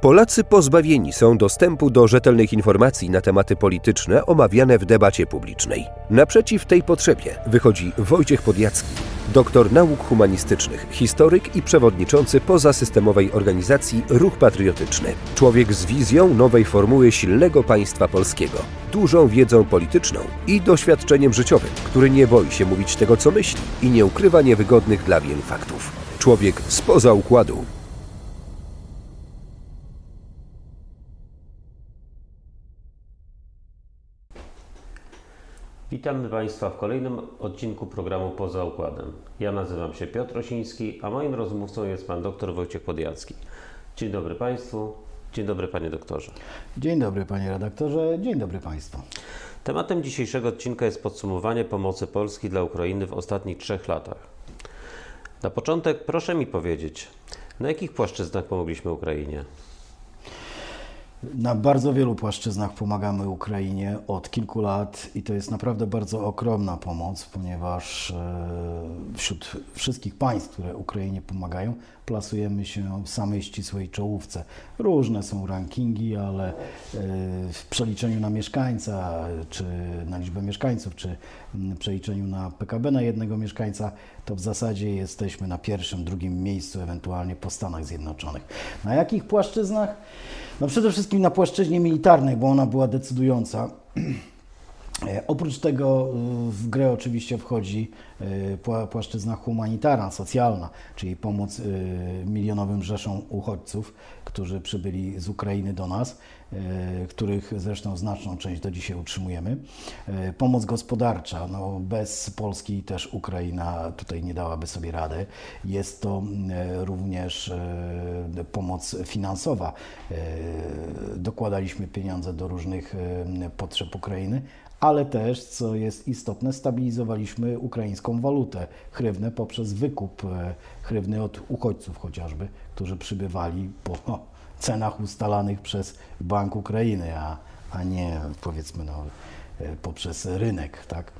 Polacy pozbawieni są dostępu do rzetelnych informacji na tematy polityczne omawiane w debacie publicznej. Naprzeciw tej potrzebie wychodzi Wojciech Podjacki, doktor nauk humanistycznych, historyk i przewodniczący pozasystemowej organizacji Ruch Patriotyczny. Człowiek z wizją nowej formuły silnego państwa polskiego, dużą wiedzą polityczną i doświadczeniem życiowym, który nie boi się mówić tego, co myśli i nie ukrywa niewygodnych dla wielu faktów. Człowiek spoza układu. Witamy Państwa w kolejnym odcinku programu Poza Układem. Ja nazywam się Piotr Osiński, a moim rozmówcą jest Pan dr Wojciech Podjacki. Dzień dobry Państwu, dzień dobry Panie doktorze. Dzień dobry panie redaktorze, dzień dobry państwu. Tematem dzisiejszego odcinka jest podsumowanie pomocy Polski dla Ukrainy w ostatnich trzech latach. Na początek proszę mi powiedzieć, na jakich płaszczyznach pomogliśmy Ukrainie? Na bardzo wielu płaszczyznach pomagamy Ukrainie od kilku lat i to jest naprawdę bardzo ogromna pomoc, ponieważ e, wśród wszystkich państw, które Ukrainie pomagają, plasujemy się w samej ścisłej czołówce. Różne są rankingi, ale e, w przeliczeniu na mieszkańca, czy na liczbę mieszkańców, czy przeliczeniu na PKB na jednego mieszkańca, to w zasadzie jesteśmy na pierwszym, drugim miejscu, ewentualnie po Stanach Zjednoczonych. Na jakich płaszczyznach? No przede wszystkim na płaszczyźnie militarnej, bo ona była decydująca. E, Oprócz tego y, w grę oczywiście wchodzi y, pła- płaszczyzna humanitarna, socjalna, czyli pomoc y, milionowym rzeszom uchodźców, którzy przybyli z Ukrainy do nas, których zresztą znaczną część do dzisiaj utrzymujemy. Y, Pomoc gospodarcza, no bez Polski też Ukraina tutaj nie dałaby sobie rady. Jest to y, również pomoc finansowa. Dokładaliśmy pieniądze do różnych potrzeb Ukrainy, ale też, co jest istotne, stabilizowaliśmy ukraińską walutę, hrywnę, poprzez wykup e, hrywny od uchodźców chociażby, którzy przybywali po cenach ustalanych przez Bank Ukrainy, a, a nie powiedzmy no, e, poprzez rynek. Tak?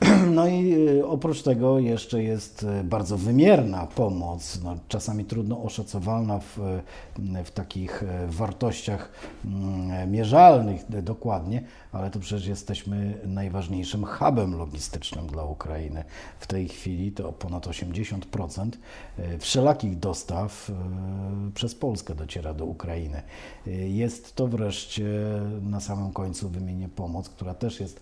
No i e, oprócz tego jeszcze jest bardzo wymierna pomoc, no, czasami trudno oszacowalna w, w takich wartościach mm, mierzalnych dokładnie, ale to przecież jesteśmy najważniejszym hubem logistycznym dla Ukrainy. W tej chwili to ponad 80% e, wszelakich dostaw e, przez Polskę dociera do Ukrainy. E, Jest to wreszcie na samym końcu wymienię pomoc, która też jest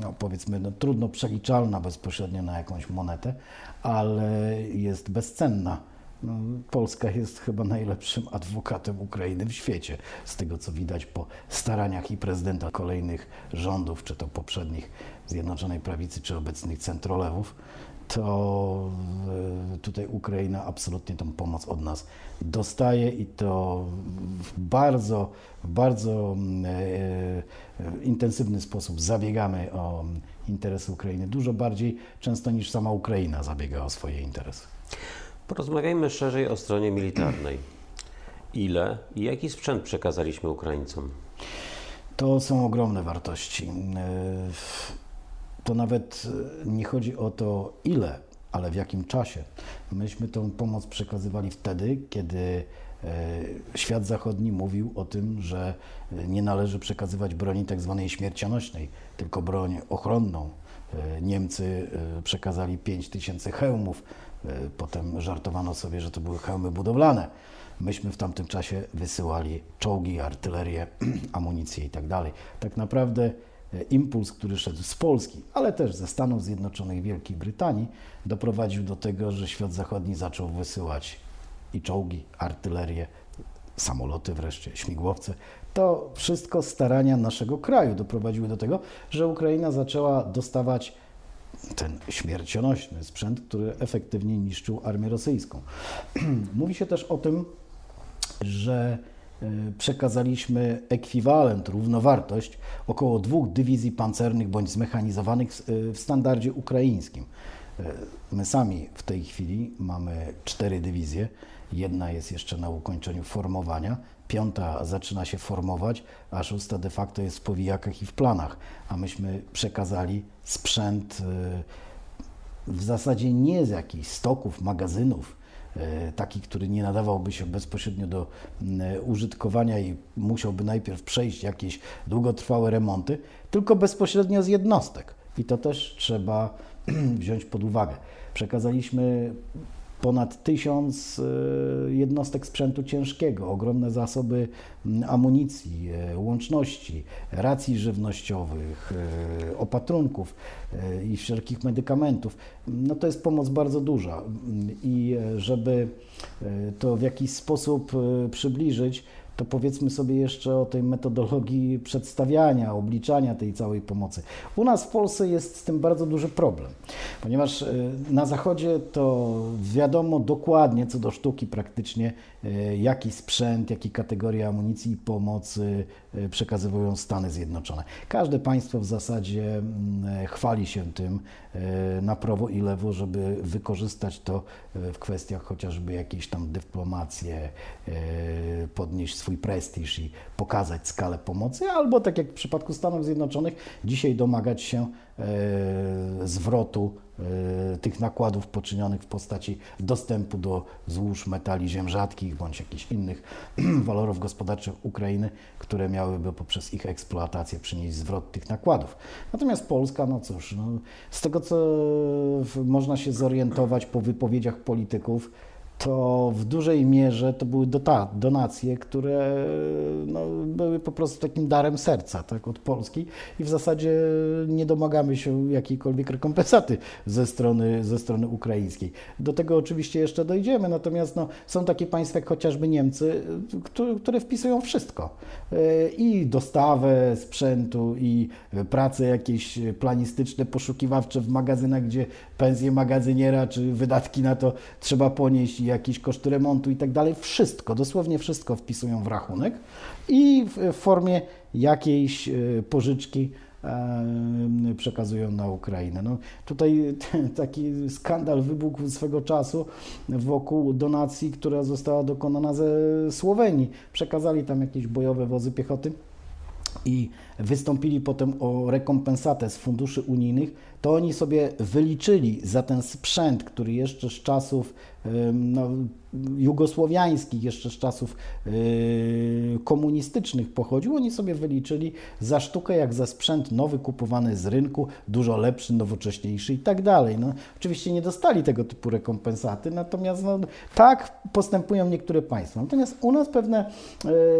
no, powiedzmy no, trudno przeliczalna bezpośrednio na jakąś monetę, ale jest bezcenna. No, Polska jest chyba najlepszym adwokatem Ukrainy w świecie, z tego co widać po staraniach i prezydenta kolejnych rządów, czy to poprzednich Zjednoczonej Prawicy, czy obecnych centrolewów, to e, tutaj Ukraina absolutnie tą pomoc od nas dostaje i to w bardzo, w bardzo mm, e, e, intensywny sposób zabiegamy o interesy Ukrainy, dużo bardziej często niż sama Ukraina zabiega o swoje interesy. Porozmawiajmy szerzej o stronie militarnej. Ile i jaki sprzęt przekazaliśmy Ukraińcom? To są ogromne wartości. To nawet nie chodzi o to ile, ale w jakim czasie. Myśmy tą pomoc przekazywali wtedy, kiedy e, świat zachodni mówił o tym, że nie należy przekazywać broni tak zwanej śmiercionośnej, tylko broń ochronną. E, Niemcy e, przekazali 5 tysięcy hełmów, potem żartowano sobie, że to były hełmy budowlane. Myśmy w tamtym czasie wysyłali czołgi, artylerię, amunicję i tak dalej. Tak naprawdę e, impuls, który szedł z Polski, ale też ze Stanów Zjednoczonych, Wielkiej Brytanii, doprowadził do tego, że świat zachodni zaczął wysyłać i czołgi, artylerię, samoloty wreszcie, śmigłowce. To wszystko starania naszego kraju doprowadziły do tego, że Ukraina zaczęła dostawać ten śmiercionośny sprzęt, który efektywnie niszczył armię rosyjską. Mówi się też o tym, że e, przekazaliśmy ekwiwalent, równowartość około dwóch dywizji pancernych bądź zmechanizowanych w, e, standardzie ukraińskim. E, My sami w tej chwili mamy cztery dywizje. Jedna jest jeszcze na ukończeniu formowania, piąta zaczyna się formować, a szósta de facto jest w powijakach i w planach. A myśmy przekazali sprzęt e, w zasadzie nie z jakichś stoków, magazynów, e, taki, który nie nadawałby się bezpośrednio do mm, użytkowania i musiałby najpierw przejść jakieś długotrwałe remonty, tylko bezpośrednio z jednostek. I to też trzeba wziąć pod uwagę. Przekazaliśmy ponad tysiąc e, jednostek sprzętu ciężkiego, ogromne zasoby amunicji, e, łączności, racji żywnościowych, e, opatrunków i wszelkich medykamentów. No to jest pomoc bardzo duża i żeby to w jakiś sposób przybliżyć, to powiedzmy sobie jeszcze o tej metodologii przedstawiania, obliczania tej całej pomocy. U nas w Polsce jest z tym bardzo duży problem, ponieważ e, na Zachodzie to wiadomo dokładnie co do sztuki praktycznie, jaki sprzęt, jakie kategorie amunicji i pomocy e, przekazywują Stany Zjednoczone. Każde państwo w zasadzie mm, e, chwali się tym e, na prawo i lewo, żeby wykorzystać to e, w kwestiach chociażby jakiejś tam dyplomację, e, podnieść swój prestiż i pokazać skalę pomocy, albo tak jak w przypadku Stanów Zjednoczonych, dzisiaj domagać się e, zwrotu e, tych nakładów poczynionych w postaci dostępu do złóż metali ziem rzadkich bądź jakichś innych walorów gospodarczych Ukrainy, które miałyby poprzez ich eksploatację przynieść zwrot tych nakładów. Natomiast Polska, no cóż, no, z tego co można się zorientować po wypowiedziach polityków, to w dużej mierze to były donacje, które no, były po prostu takim darem serca tak, od Polski i w zasadzie nie domagamy się jakiejkolwiek rekompensaty ze strony, ze strony ukraińskiej. Do tego oczywiście jeszcze dojdziemy, natomiast no, są takie państwa jak chociażby Niemcy, które, które wpisują wszystko. E, I dostawę sprzętu, i prace jakieś planistyczne, poszukiwawcze w magazynach, gdzie pensje magazyniera, czy wydatki na to trzeba ponieść, i jakieś koszty remontu i tak dalej. Wszystko, dosłownie wszystko wpisują w rachunek i w, w formie jakiejś e, pożyczki e, przekazują na Ukrainę. No, tutaj taki skandal wybuchł swego czasu wokół donacji, która została dokonana ze Słowenii. Przekazali tam jakieś bojowe wozy piechoty i wystąpili potem o rekompensatę z funduszy unijnych, to oni sobie wyliczyli za ten sprzęt, który jeszcze z czasów no, jugosłowiańskich, jeszcze z czasów y, komunistycznych pochodził, oni sobie wyliczyli za sztukę jak za sprzęt nowy, kupowany z rynku, dużo lepszy, nowocześniejszy i tak dalej. No, oczywiście nie dostali tego typu rekompensaty, natomiast no, tak postępują niektóre państwa. Natomiast u nas pewne,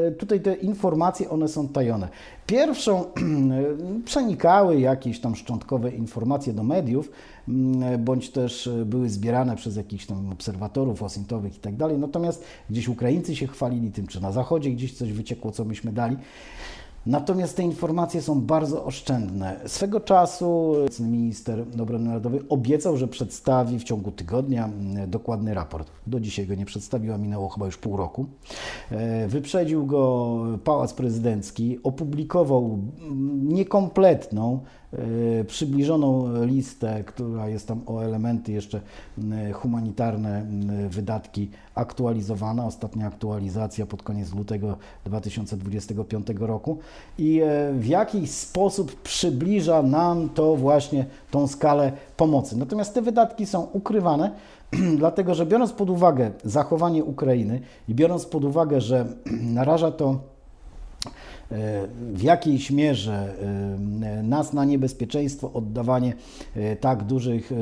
e, tutaj te informacje, one są tajone. Pierwszą przenikały jakieś tam szczątkowe informacje do mediów, mm, bądź też e, były zbierane przez jakichś tam obserwatorów osintowych i tak dalej. Natomiast gdzieś Ukraińcy się chwalili tym, czy na zachodzie gdzieś coś wyciekło, co myśmy dali. Natomiast te informacje są bardzo oszczędne. Swego czasu minister obrony narodowej obiecał, że przedstawi w ciągu tygodnia mm, dokładny raport. Do dzisiaj go nie przedstawiła, minęło chyba już pół roku. E, Wyprzedził go Pałac Prezydencki, opublikował mm, niekompletną, przybliżoną listę, która jest tam o elementy jeszcze mm, humanitarne, mm, wydatki aktualizowana. Ostatnia aktualizacja pod koniec lutego 2025 roku i e, w jakiś sposób przybliża nam to właśnie tą skalę pomocy. Natomiast te wydatki są ukrywane, dlatego że biorąc pod uwagę zachowanie Ukrainy i biorąc pod uwagę, że naraża to e, w jakiejś mierze e, nas na niebezpieczeństwo oddawanie e, tak dużych,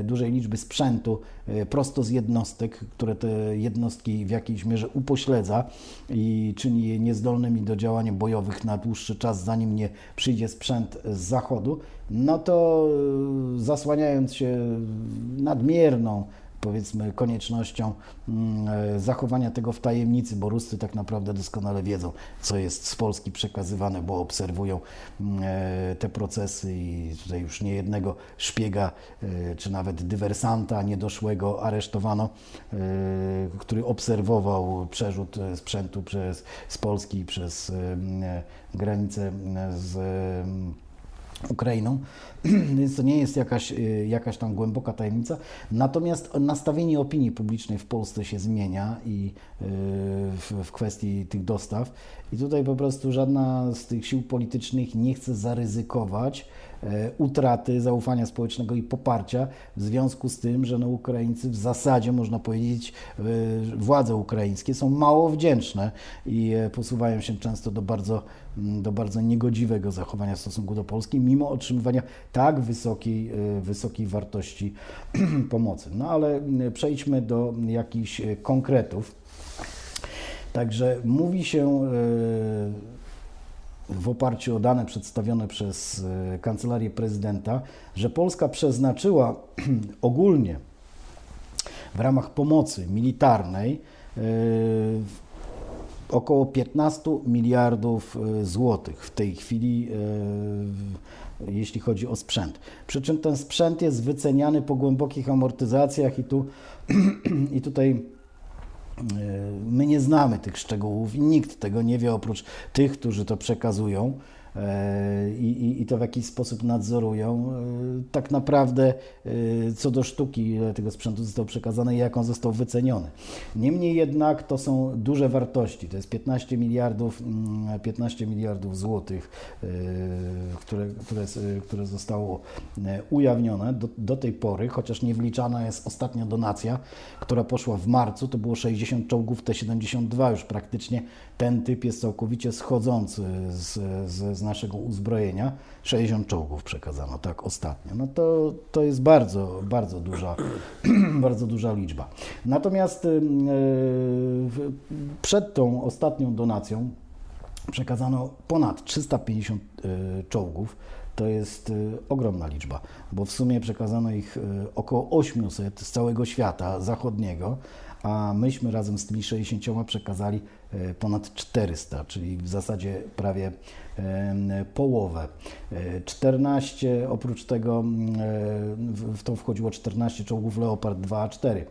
e, dużej liczby sprzętu e, prosto z jednostek, które te jednostki w jakiejś mierze upośledza i czyni je niezdolnymi do działań bojowych na dłuższy czas, zanim nie przyjdzie sprzęt z zachodu, no to e, zasłaniając się nadmierną powiedzmy koniecznością mm, e, zachowania tego w tajemnicy, bo Ruscy tak naprawdę doskonale wiedzą, co jest z Polski przekazywane, bo obserwują mm, e, te procesy i tutaj już nie jednego szpiega, e, czy nawet dywersanta niedoszłego aresztowano, który obserwował przerzut sprzętu przez, z Polski przez granicę z Ukrainą, więc to nie jest jakaś, y, jakaś tam głęboka tajemnica. Natomiast nastawienie opinii publicznej w Polsce się zmienia i y, w, kwestii tych dostaw. I tutaj po prostu żadna z tych sił politycznych nie chce zaryzykować utraty zaufania społecznego i poparcia w związku z tym, że no Ukraińcy w zasadzie, można powiedzieć, e, władze ukraińskie są mało wdzięczne i e, posuwają się często do bardzo, do bardzo niegodziwego zachowania w stosunku do Polski, mimo otrzymywania tak wysokiej, e, wysokiej wartości pomocy. No ale przejdźmy do jakichś e, konkretów. Także mówi się e, w oparciu o dane przedstawione przez e, Kancelarię Prezydenta, że Polska przeznaczyła ogólnie w ramach pomocy militarnej e, około 15 miliardów e, złotych w tej chwili, jeśli chodzi o sprzęt. Przy czym ten sprzęt jest wyceniany po głębokich amortyzacjach i tu i tutaj My nie znamy tych szczegółów i nikt tego nie wie oprócz tych, którzy to przekazują i, i, i to w jakiś sposób nadzorują. E, Tak naprawdę e, co do sztuki, ile tego sprzętu zostało przekazane i jak on został wyceniony. Niemniej jednak to są duże wartości. To jest 15 miliardów, mm, 15 miliardów złotych, e, które, które, które zostało e, ujawnione do, do tej pory, chociaż nie wliczana jest ostatnia donacja, która poszła w marcu, to było 60 czołgów T-72, już praktycznie ten typ jest całkowicie schodzący z, z, z naszego uzbrojenia. 60 czołgów przekazano, tak, ostatnio. No to, to jest bardzo, bardzo duża, bardzo duża liczba. Natomiast w- przed tą ostatnią donacją przekazano ponad 350 y, czołgów. To jest y, ogromna liczba, bo w sumie przekazano ich y, około 800 z całego świata zachodniego, a myśmy razem z tymi 60 przekazali y, ponad 400, czyli w zasadzie prawie em, połowę. Y, 14, oprócz tego w to wchodziło 14 czołgów Leopard 2 a 4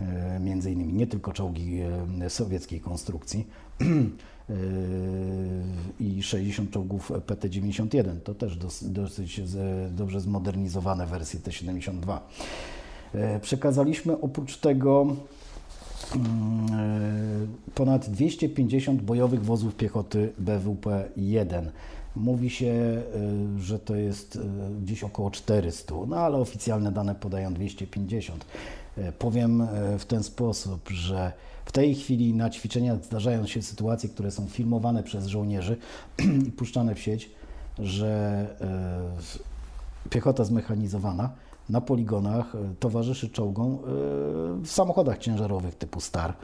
e, między innymi, nie tylko czołgi e, sowieckiej konstrukcji e, i 60 czołgów PT-91, to też dos, dosyć dobrze zmodernizowane wersje T-72. E, Przekazaliśmy oprócz tego e, ponad 250 bojowych wozów piechoty BWP-1. Mówi się, e, że to jest e, gdzieś około 400, no ale oficjalne dane podają 250. E, Powiem e, w ten sposób, że w tej chwili na ćwiczeniach zdarzają się sytuacje, które są filmowane przez żołnierzy i puszczane w sieć, że e, piechota zmechanizowana na poligonach e, towarzyszy czołgom e, w samochodach ciężarowych typu Star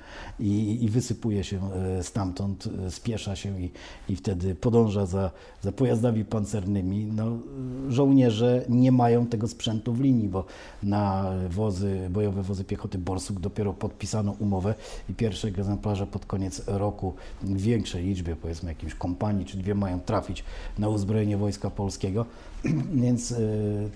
i, i wysypuje się e, stamtąd, spiesza się i, i wtedy podąża za, za pojazdami pancernymi. No, żołnierze nie mają tego sprzętu w linii, bo na wozy, bojowe wozy piechoty Borsuk dopiero podpisano umowę i pierwsze egzemplarze pod koniec roku w większej liczbie, powiedzmy jakimś kompanii czy dwie mają trafić na uzbrojenie Wojska Polskiego. Więc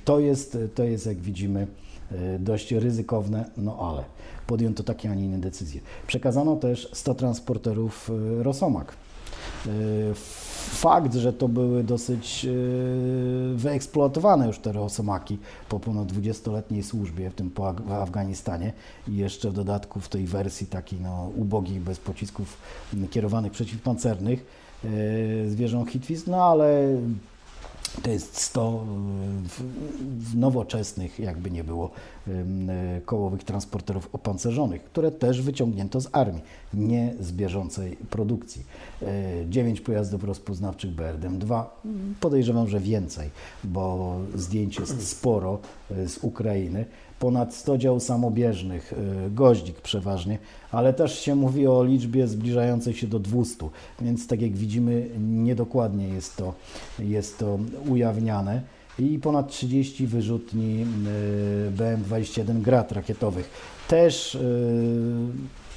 to jest, to jest, jak widzimy, y, dość ryzykowne, no ale podjęto takie, a nie inne decyzje. Przekazano też 100 transporterów y, Rosomak. Y, Fakt, że to były dosyć wyeksploatowane już te Rosomaki po ponad 20-letniej służbie, w tym po Afganistanie i jeszcze w dodatku w tej wersji takiej no, ubogiej, bez pocisków kierowanych przeciwpancernych z wieżą Hitwist, no ale to jest 100 w, w nowoczesnych, jakby nie było, kołowych transporterów opancerzonych, które też wyciągnięto z armii, nie z bieżącej produkcji. 9 pojazdów rozpoznawczych BRDM-2, podejrzewam, że więcej, bo zdjęć jest sporo y, z Ukrainy. Ponad 100 dział samobieżnych, goździk przeważnie, ale też się mówi o liczbie zbliżającej się do 200, więc tak jak widzimy, niedokładnie jest to, jest to ujawniane. I ponad 30 wyrzutni y, BM-21 Grad rakietowych. Też y,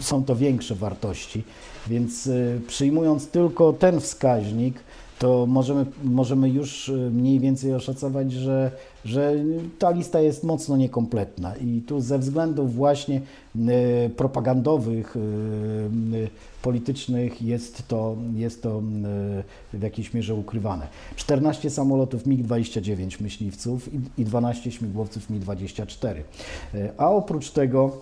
są to większe wartości, więc y, przyjmując tylko ten wskaźnik, to możemy, możemy już y, mniej więcej oszacować, że, że ta lista jest mocno niekompletna i tu ze względów właśnie y, propagandowych, y, politycznych jest to, jest to w jakiejś mierze ukrywane. 14 samolotów MiG-29 myśliwców i, i 12 śmigłowców Mi-24. Y, A oprócz tego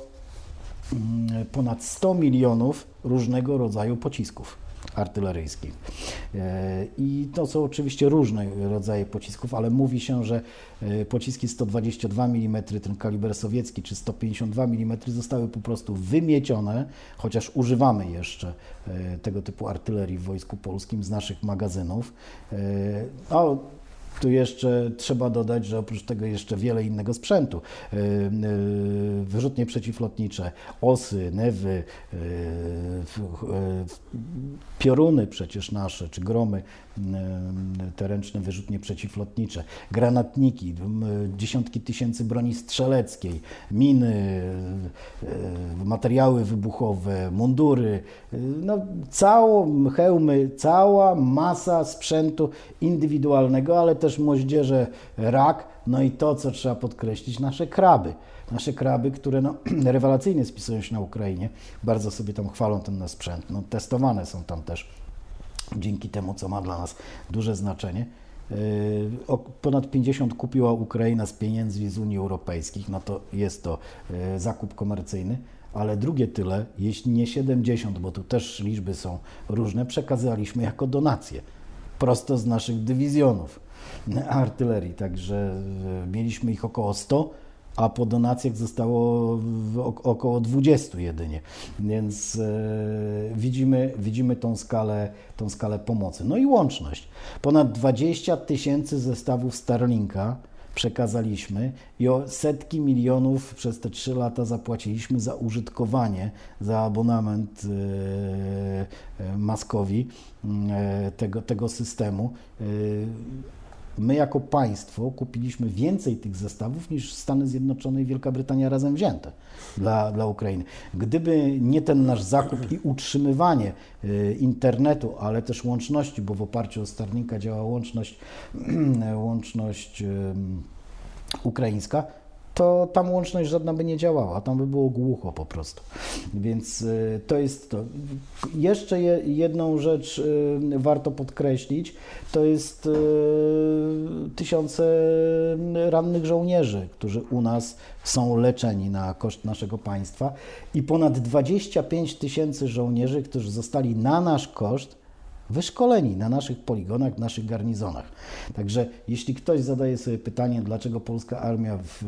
ponad 100 milionów różnego rodzaju pocisków artyleryjskich. E, I to są oczywiście różne rodzaje pocisków, ale mówi się, że e, pociski 122 mm, ten kaliber sowiecki, czy 152 mm zostały po prostu wymiecione, chociaż używamy jeszcze e, tego typu artylerii w Wojsku Polskim z naszych magazynów. Tu jeszcze trzeba dodać, że oprócz tego jeszcze wiele innego sprzętu. Yy, yy, Wyrzutnie przeciwlotnicze, osy, newy, yy, pioruny przecież nasze, czy gromy, te ręczne wyrzutnie przeciwlotnicze, granatniki, dziesiątki tysięcy broni strzeleckiej, miny, yy, materiały wybuchowe, mundury, yy, no, całą hełmy, cała masa sprzętu indywidualnego, ale też moździerze rak, no i to, co trzeba podkreślić, nasze kraby. Nasze kraby, które no, rewelacyjnie spisują się na Ukrainie, bardzo sobie tam chwalą ten sprzęt. No, testowane są tam też dzięki temu, co ma dla nas duże znaczenie. Yy, Ponad 50 kupiła Ukraina z pieniędzy z Unii Europejskich, no to jest to yy, zakup komercyjny, ale drugie tyle, jeśli nie 70, bo tu też liczby są różne, przekazaliśmy jako donacje prosto z naszych dywizjonów artylerii. Także e, mieliśmy ich około 100, a po donacjach zostało około 20 jedynie. Więc e, widzimy, widzimy tą skalę, tą skalę pomocy. No i łączność. Ponad 20 tysięcy zestawów Starlinka przekazaliśmy i o setki milionów przez te trzy lata zapłaciliśmy za użytkowanie, za abonament e, e, maskowi tego, tego systemu. My jako państwo kupiliśmy więcej tych zestawów niż Stany Zjednoczone i Wielka Brytania razem wzięte dla, dla Ukrainy. Gdyby nie ten nasz zakup i utrzymywanie e, internetu, ale też łączności, bo w oparciu o Starlinka działa łączność, łączność ukraińska, to tam łączność żadna by nie działała, tam by było głucho po prostu. Więc y, to jest to. Jeszcze je, jedną rzecz y, warto podkreślić, to jest y, tysiące rannych żołnierzy, którzy u nas są leczeni na koszt naszego państwa i ponad 25 tysięcy żołnierzy, którzy zostali na nasz koszt wyszkoleni na naszych poligonach, w naszych garnizonach. Także jeśli ktoś zadaje sobie pytanie, dlaczego polska armia w,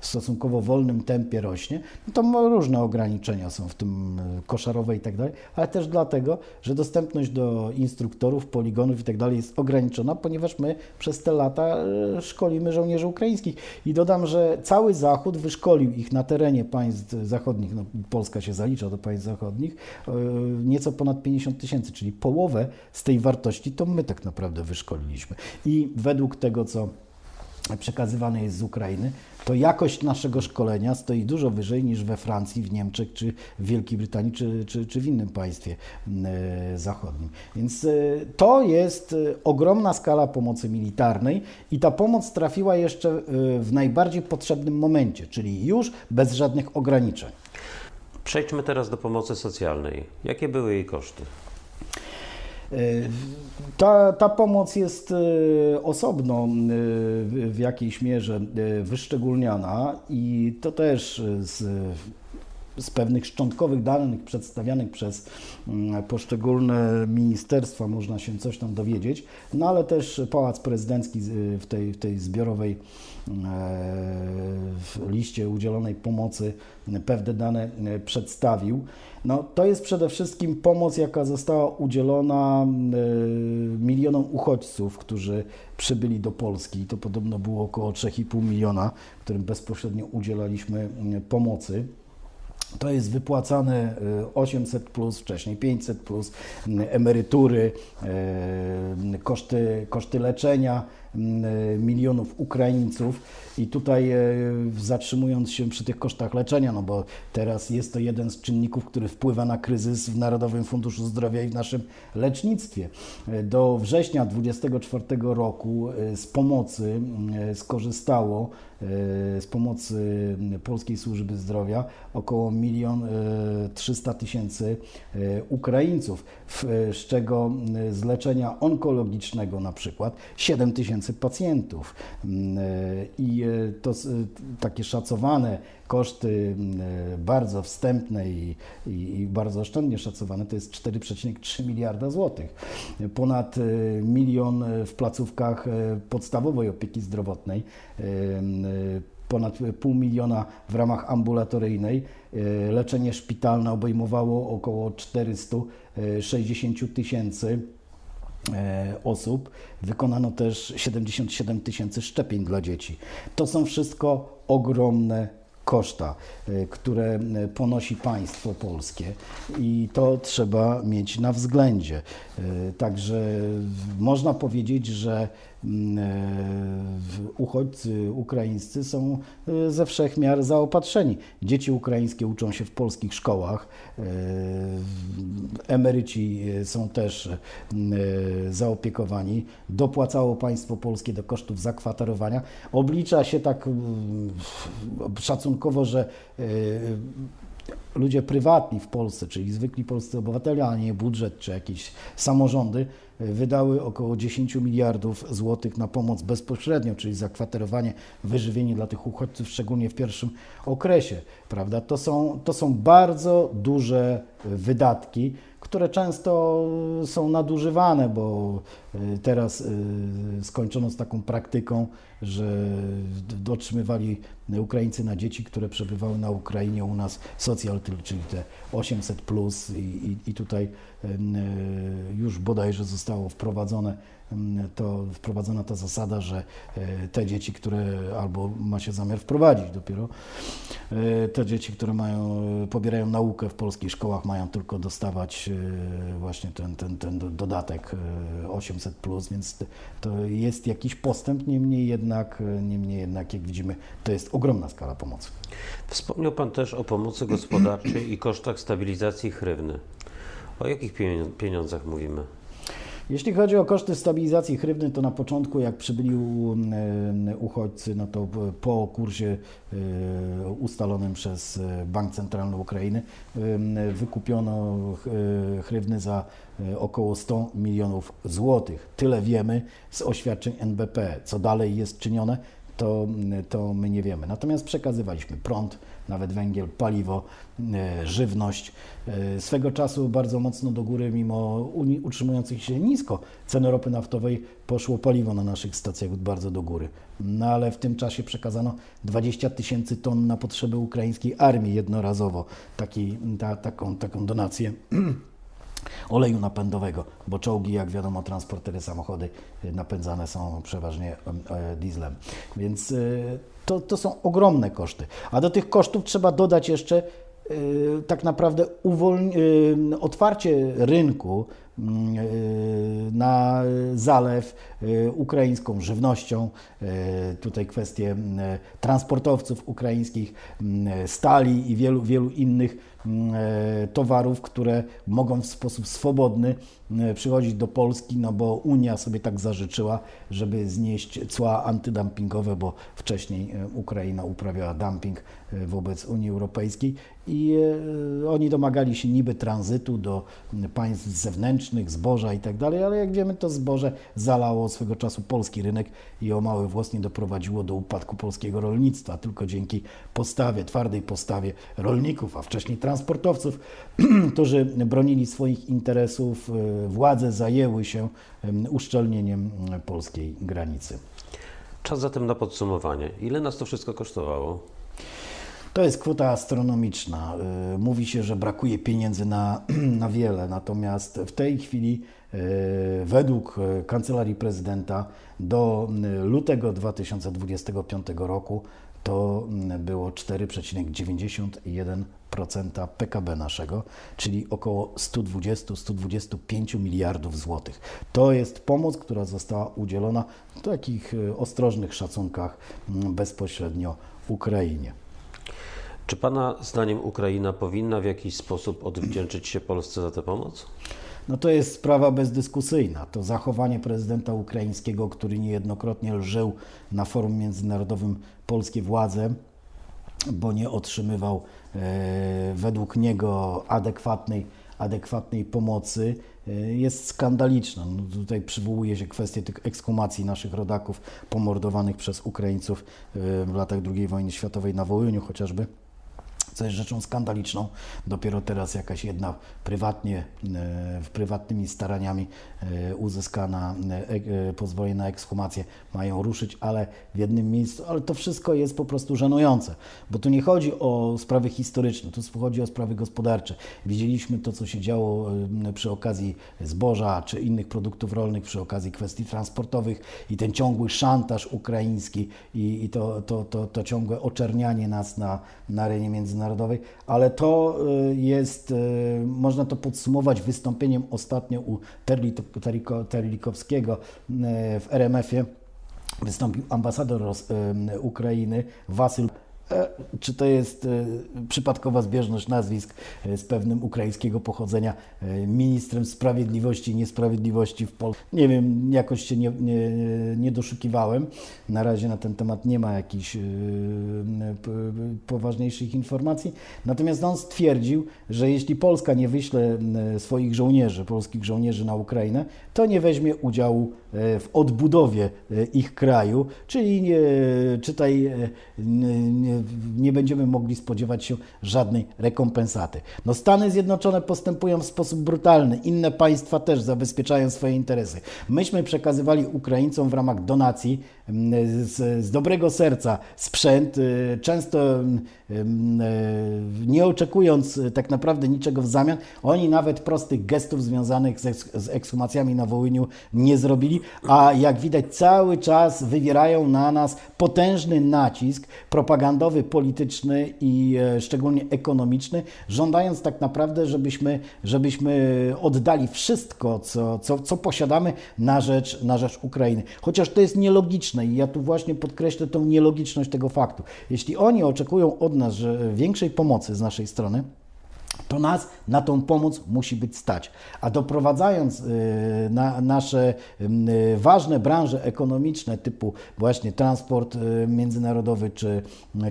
w stosunkowo wolnym tempie rośnie, no to różne ograniczenia są w tym e, koszarowe i tak dalej, ale też dlatego, że dostępność do instruktorów, poligonów i tak dalej jest ograniczona, ponieważ my przez te lata e, szkolimy żołnierzy ukraińskich. I dodam, że cały Zachód wyszkolił ich na terenie państw zachodnich, no, Polska się zalicza do państw zachodnich, e, nieco ponad 50 tysięcy, czyli połowę z tej wartości to my tak naprawdę wyszkoliliśmy. I według tego, co przekazywane jest z Ukrainy, to jakość naszego szkolenia stoi dużo wyżej niż we Francji, w Niemczech, czy w Wielkiej Brytanii, czy, czy, czy w innym państwie e, zachodnim. Więc e, to jest e, ogromna skala pomocy militarnej i ta pomoc trafiła jeszcze w najbardziej potrzebnym momencie, czyli już bez żadnych ograniczeń. Przejdźmy teraz do pomocy socjalnej. Jakie były jej koszty? Ta, ta pomoc jest e, osobno e, w jakiejś mierze wyszczególniana i to też z, z pewnych szczątkowych danych przedstawianych przez mm, poszczególne ministerstwa można się coś tam dowiedzieć, no ale też Pałac Prezydencki w tej, w tej zbiorowej w liście udzielonej pomocy pewne dane e, przedstawił. No, to jest przede wszystkim pomoc, jaka została udzielona e, milionom uchodźców, którzy przybyli do Polski. To podobno było około 3,5 miliona, którym bezpośrednio udzielaliśmy mm, pomocy. To jest wypłacane y, 800 plus, wcześniej 500 plus, emerytury, koszty, koszty leczenia milionów Ukraińców. I tutaj y, zatrzymując się przy tych kosztach leczenia, no bo teraz jest to jeden z czynników, który wpływa na kryzys w Narodowym Funduszu Zdrowia i w naszym lecznictwie. Y, Do września 2024 roku y, z pomocy y, skorzystało y, z pomocy Polskiej Służby Zdrowia około 1 300 tysięcy y, Ukraińców, z czego y, z leczenia onkologicznego na przykład 7 tysięcy tysięcy pacjentów. Mm, e, I e, to s- takie szacowane koszty mm, e, bardzo wstępne i, i, bardzo oszczędnie szacowane to jest 4,3 miliarda złotych. Ponad e, milion e, w placówkach e, podstawowej opieki zdrowotnej. e, e, ponad pół miliona w ramach ambulatoryjnej. E, Leczenie szpitalne obejmowało około 460 tysięcy e, osób. Wykonano też 77 tysięcy szczepień dla dzieci. To są wszystko ogromne koszta, e, które e, ponosi państwo polskie i to trzeba mieć na względzie. E, Także można powiedzieć, że e, uchodźcy ukraińscy są e, ze wszech miar zaopatrzeni. Dzieci ukraińskie uczą się w polskich szkołach, e, emeryci e, są też mm, e, zaopiekowani. Dopłacało państwo polskie do kosztów zakwaterowania. Oblicza się tak mm, szacunkowo, że e, ludzie prywatni w Polsce, czyli zwykli polscy obywatele, a nie budżet czy jakieś samorządy, e, wydały około 10 miliardów złotych na pomoc bezpośrednią, czyli zakwaterowanie, wyżywienie dla tych uchodźców, szczególnie w pierwszym okresie. Prawda? To, są, to są bardzo duże wydatki, które często są nadużywane, bo e, teraz e, skończono z taką praktyką, że otrzymywali Ukraińcy na dzieci, które przebywały na Ukrainie u nas socjal, czyli te 800 plus i, i, i tutaj już bodajże zostało wprowadzone to wprowadzona ta zasada, że e, te dzieci, które albo ma się zamiar wprowadzić dopiero, e, te dzieci, które mają, e, pobierają naukę w polskich szkołach, mają tylko dostawać e, właśnie ten, ten, ten do- dodatek e, 800 plus, więc to jest jakiś postęp, niemniej jednak, e, niemniej jednak, jak widzimy, to jest ogromna skala pomocy. Wspomniał Pan też o pomocy gospodarczej i kosztach stabilizacji hrywny. O jakich pieniądzach mówimy? Jeśli chodzi o koszty stabilizacji hrywny, to na początku, jak przybyli e, uchodźcy, no to po kursie e, ustalonym przez e, Bank Centralny Ukrainy wykupiono hrywny za około 100 milionów złotych. Tyle wiemy z oświadczeń NBP. Co dalej jest czynione, to, to my nie wiemy. Natomiast przekazywaliśmy prąd, nawet węgiel, paliwo, e, żywność. E, Swego czasu bardzo mocno do góry, mimo utrzymujących się nisko ceny ropy naftowej, poszło paliwo na naszych stacjach bardzo do góry. No ale w tym czasie przekazano 20 tysięcy ton na potrzeby ukraińskiej armii jednorazowo. Taki, ta, taką, taką donację oleju napędowego, bo czołgi, jak wiadomo, transportery, samochody y, napędzane są przeważnie e, dieslem. Więc y, to, to są ogromne koszty. A do tych kosztów trzeba dodać jeszcze tak naprawdę y, otwarcie rynku mm, y, na zalew y, ukraińską żywnością, y, tutaj kwestie mm, transportowców ukraińskich, mm, stali i wielu, wielu innych e, towarów, które mogą w sposób swobodny przychodzić do Polski, no bo Unia sobie tak zażyczyła, żeby znieść cła antydumpingowe, bo wcześniej e, Ukraina uprawiała dumping e, wobec Unii Europejskiej i e, oni domagali się niby tranzytu do państw zewnętrznych, zboża i tak ale jak wiemy, to zboże zalało swego czasu polski rynek i o mały włos nie doprowadziło do upadku polskiego rolnictwa, tylko dzięki postawie, twardej postawie rolników, a wcześniej transportowców, którzy bronili swoich interesów, e, władze zajęły się em, uszczelnieniem polskiej granicy. Czas zatem na podsumowanie. Ile nas to wszystko kosztowało? To jest kwota astronomiczna. Y, Mówi się, że brakuje pieniędzy na, na wiele, natomiast w tej chwili y, według y, Kancelarii Prezydenta do lutego 2025 roku to było 4,91% PKB naszego, czyli około 120-125 miliardów złotych. To jest pomoc, która została udzielona w takich ostrożnych szacunkach y, bezpośrednio Ukrainie. Czy Pana zdaniem Ukraina powinna w jakiś sposób odwdzięczyć się Polsce za tę pomoc? No to jest sprawa bezdyskusyjna. To zachowanie prezydenta ukraińskiego, który niejednokrotnie lżył na forum międzynarodowym polskie władze, bo nie otrzymywał e, według niego adekwatnej adekwatnej pomocy y, jest skandaliczna. No tutaj przywołuje się kwestię tych ekshumacji naszych rodaków pomordowanych przez Ukraińców y, w latach II wojny światowej na Wołyniu chociażby co jest rzeczą skandaliczną. Dopiero teraz jakaś jedna prywatnie, e, prywatnymi staraniami e, uzyskana e, pozwolenie na ekshumację mają ruszyć, ale w jednym miejscu, ale to wszystko jest po prostu żenujące, bo tu nie chodzi o sprawy historyczne, tu chodzi o sprawy gospodarcze. Widzieliśmy to, co się działo przy okazji zboża czy innych produktów rolnych, przy okazji kwestii transportowych i ten ciągły szantaż ukraiński i, i to, to, to, to ciągłe oczernianie nas na, na arenie międzynarodowej, ale to y, jest, y, można to podsumować wystąpieniem ostatnio u Terli- Terliko- Terlikowskiego y, w RMF-ie. Wystąpił ambasador Ukrainy, Wasyl. E, Czy to jest e, przypadkowa zbieżność nazwisk e, z pewnym ukraińskiego pochodzenia ministrem sprawiedliwości i niesprawiedliwości w Polsce? Nie wiem, jakoś się nie, nie, nie doszukiwałem. Na razie na ten temat nie ma jakichś poważniejszych informacji. Natomiast on stwierdził, że jeśli Polska nie wyśle swoich żołnierzy, polskich żołnierzy na Ukrainę, to nie weźmie udziału w odbudowie ich kraju, czyli nie, czytaj, nie, nie, będziemy mogli spodziewać się żadnej rekompensaty. No Stany Zjednoczone postępują w sposób brutalny, inne państwa też zabezpieczają swoje interesy. Myśmy przekazywali Ukraińcom w ramach donacji m, z, z dobrego serca sprzęt, y, często m, m, e, nie oczekując y, tak naprawdę niczego w zamian. Oni nawet prostych gestów związanych z ekshumacjami na Wołyniu nie zrobili, a jak widać cały czas wywierają na nas potężny nacisk propagandowy, polityczny i e, szczególnie ekonomiczny, żądając tak naprawdę, żebyśmy, żebyśmy oddali wszystko, co, co, co posiadamy na rzecz, na rzecz Ukrainy. Chociaż to jest nielogiczne i ja tu właśnie podkreślę tą nielogiczność tego faktu. Jeśli oni oczekują od nas że większej pomocy z naszej strony, to nas na tą pomoc musi być stać. A doprowadzając y, na nasze y, ważne branże ekonomiczne typu właśnie transport y, międzynarodowy, czy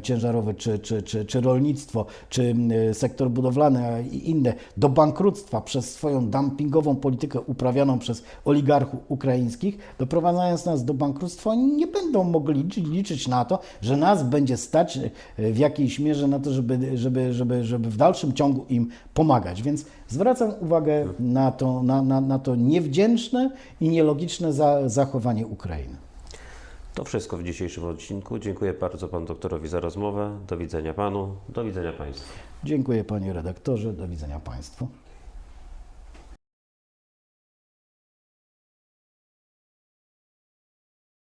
ciężarowy, czy, czy, czy, czy rolnictwo, czy sektor budowlany i inne do bankructwa przez swoją dumpingową politykę uprawianą przez oligarchów ukraińskich, doprowadzając nas do bankructwa, nie będą mogli liczyć, liczyć na to, że nas będzie stać w jakiejś mierze na to, żeby, żeby, żeby, żeby w dalszym ciągu im pomagać. Więc zwracam uwagę na to, na, na, na to niewdzięczne i nielogiczne za, zachowanie Ukrainy. To wszystko w dzisiejszym odcinku. Dziękuję bardzo panu doktorowi za rozmowę. Do widzenia panu, do widzenia państwu. Dziękuję panie redaktorze, do widzenia państwu.